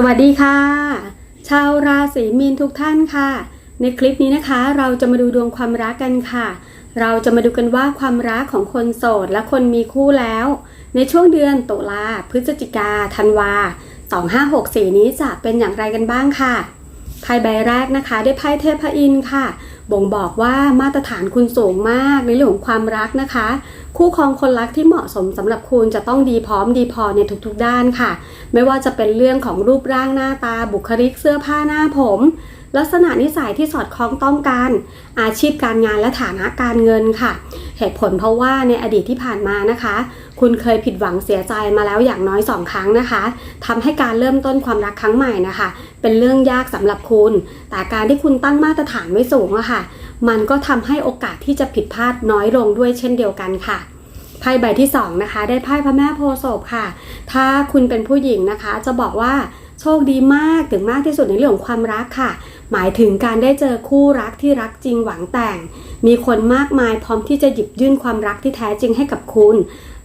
สวัสดีค่ะ ชาวราศีมีนทุกท่านค่ะ ในคลิปนี้นะคะ เราจะมาดูดวงความรักกันค่ะ เราจะมาดูกันว่าความรักของคนโสดและคนมีคู่แล้ว ในช่วงเดือนตุลาพฤศจิกาธันวา 2564 นี้จะเป็นอย่างไรกันบ้างค่ะไพ่ใบแรกนะคะ ได้ไพ่เทพอินค่ะ บ่งบอกว่ามาตรฐานคุณสูงมากในเรื่องของความรักนะคะ คู่ครองคนรักที่เหมาะสมสำหรับคุณจะต้องดีพร้อมดีพอในทุกๆด้านค่ะ ไม่ว่าจะเป็นเรื่องของรูปร่างหน้าตาบุคลิกเสื้อผ้าหน้าผม ลักษณะนิสัยที่สอดคล้องต้องการ อาชีพการงานและฐานะการเงินค่ะ เหตุผลเพราะว่าในอดีตที่ผ่านมานะคะ คุณเคยผิดหวังเสียใจมาแล้วอย่างน้อยสองครั้งนะคะทำให้การเริ่มต้นความรักครั้งใหม่นะคะ เป็นเรื่องยากสำหรับคุณ แต่การที่คุณตั้งมาตรฐานไว้สูงอะค่ะ มันก็ทำให้โอกาสที่จะผิดพลาดน้อยลงด้วยเช่นเดียวกันค่ะไพ่ใบที่สองนะคะ ได้ไพ่พระแม่โพธิ์ศพค่ะ ถ้าคุณเป็นผู้หญิงนะคะ จะบอกว่า โชคดีมากถึงมากที่สุดในเรื่องของความรักค่ะ หมายถึงการได้เจอคู่รักที่รักจริงหวังแต่ง มีคนมากมายพร้อมที่จะหยิบยื่นความรักที่แท้จริงให้กับคุณ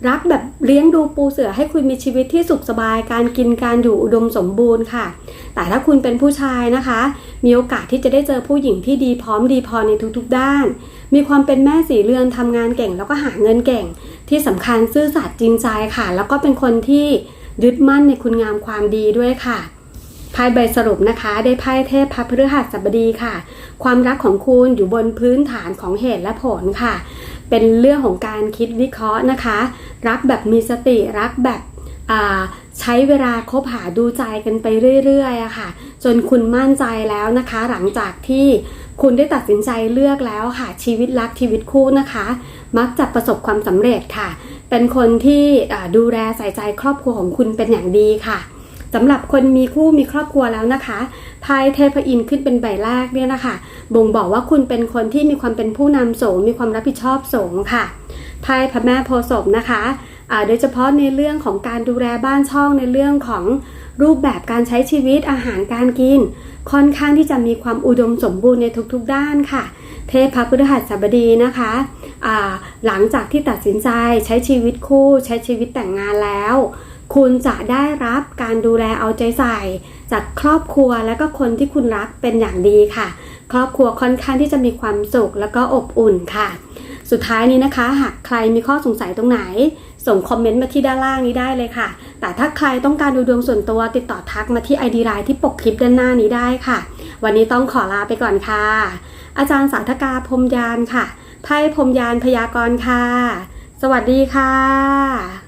รักแบบเลี้ยงดูปูเสือให้คุณมีชีวิตที่สุขสบายการกินการอยู่อุดมสมบูรณ์ค่ะ แต่ถ้าคุณเป็นผู้ชายนะคะ มีโอกาสที่จะได้เจอผู้หญิงที่ดีพร้อมดีพอในทุกๆ ด้าน มีความเป็นแม่สีเรือนทำงานเก่งแล้วก็หาเงินเก่ง ที่สำคัญซื่อสัตย์จริงใจค่ะ แล้วก็เป็นคนที่ ยึดมั่นในคุณงามความดีด้วยค่ะไพ่ใบสรุปนะคะ ได้ไพ่เทพพระพฤหัสบดีค่ะ ความรักของคุณอยู่บนพื้นฐานของเหตุและผลค่ะ เป็นเรื่องของการคิดวิเคราะห์นะคะ รักแบบมีสติรักแบบใช้เวลาคบหาดูใจกันไปเรื่อยๆอะค่ะ จนคุณมั่นใจแล้วนะคะ หลังจากที่คุณได้ตัดสินใจเลือกแล้วค่ะชีวิตรักชีวิตคู่นะคะ มักจะประสบความสำเร็จค่ะ เป็นคนที่ดูแลใส่ใจครอบครัวของคุณเป็นอย่างดีค่ะสำหรับคนมีคู่มีครอบครัวแล้วนะคะไพ่เทพอินขึ้นเป็นใบแรกเนี่ยนะคะบ่งบอกว่าคุณเป็นคนที่มีความเป็นผู้นำสูงมีความรับผิดชอบสูงค่ะไพ่พระแม่โพศพนะคะโดยเฉพาะในเรื่องของการดูแลบ้านช่องในเรื่องของรูปแบบการใช้ชีวิตอาหารการกิน ค่อนข้างที่จะมีความอุดมสมบูรณ์ในทุกๆด้านค่ะ ทพพระพฤหัสบดีนะคะหลังจากที่ตัดสินใจใช้ชีวิตคู่ใช้ชีวิตแต่งงานแล้ว คุณจะได้รับการดูแลเอาใจใส่ จากครอบครัวและก็คนที่คุณรักเป็นอย่างดีค่ะ ครอบครัวค่อนข้างที่จะมีความสุขแล้วก็อบอุ่นค่ะ สุดท้ายนี้นะคะ หากใครมีข้อสงสัยตรงไหน ส่งคอมเมนต์มาที่ด้านล่างนี้ได้เลยค่ะ แต่ถ้าใครต้องการดูดวงส่วนตัวติดต่อทักมาที่ ID ไลน์ที่ปกคลิปด้านหน้านี้ได้ค่ะ วันนี้ต้องขอลาไปก่อนค่ะ อาจารย์สาธกาพรมยานค่ะ ไพ่พรมยานพยากรณ์ค่ะ สวัสดีค่ะ